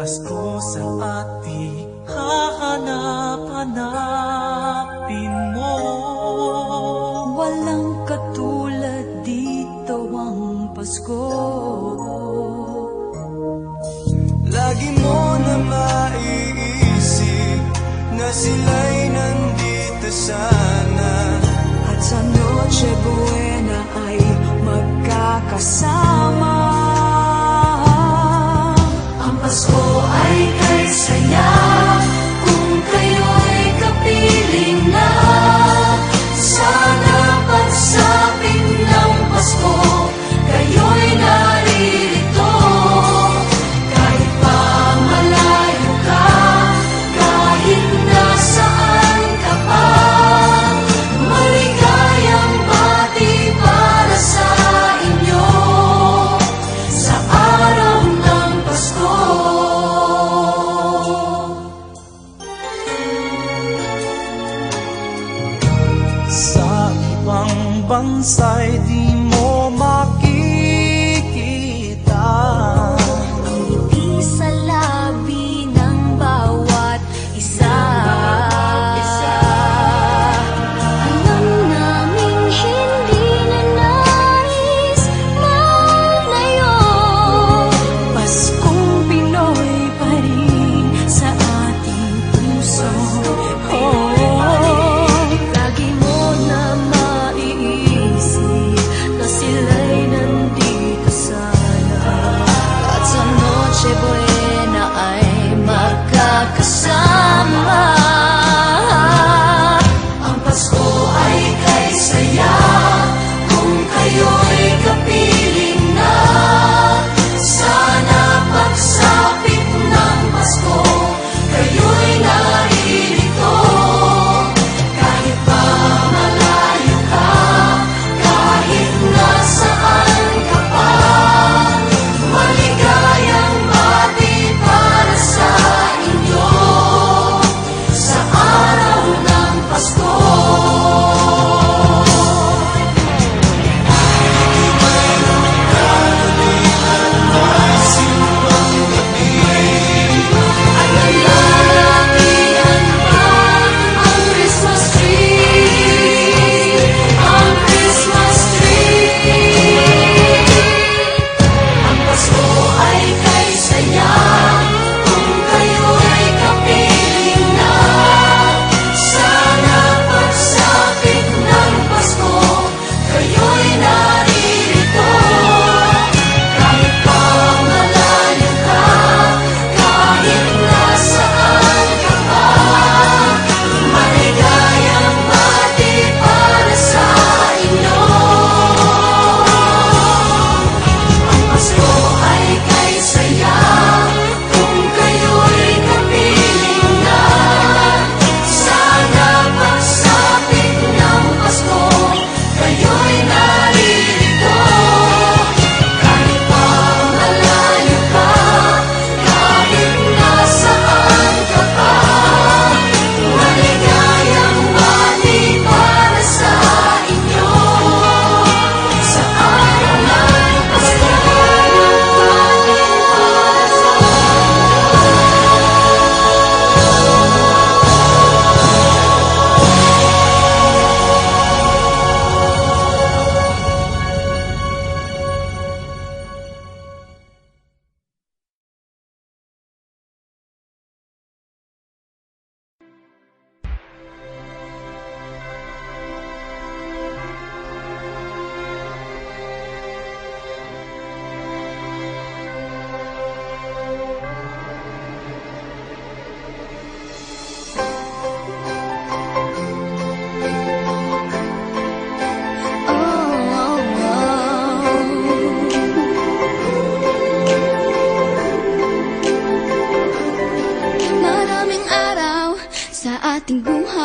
Pasko sa ati, hahanap-hanapin mo. Walang katulad dito ang Pasko. Lagi mo na maiisip na sila'y nandito sana. At sa Noche Buena ay magkakasama. Señor. inside the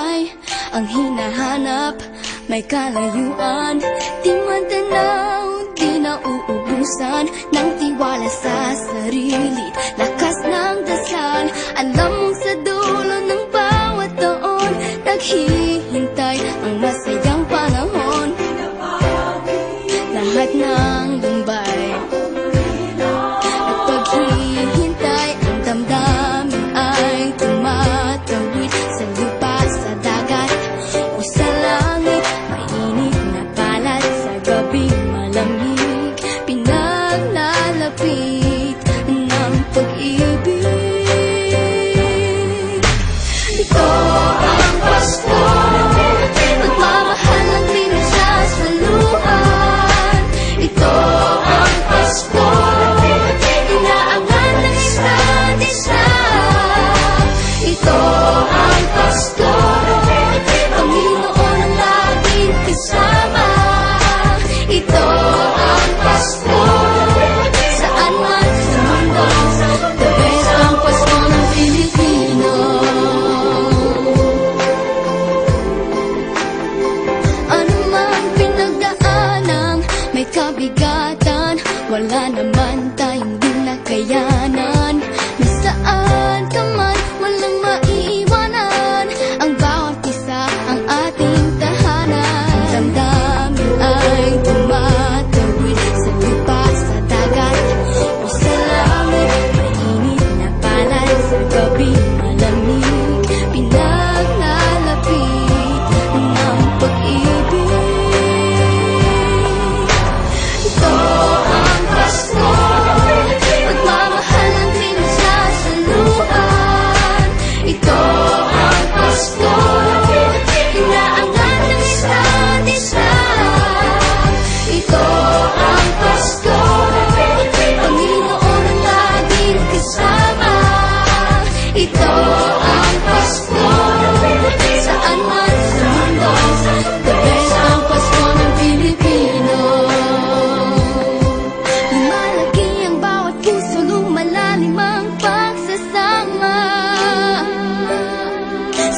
buhay. Ang hinahanap, may kalayuan. Di man tanaw, di nauubusan. Nang tiwala sa sarili, lakas ng dasal. Alam mong sa dulo ng bawat taon Naghihintay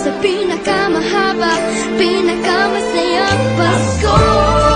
sa pinakamahaba, pinakamasayang Pasko. Pasko.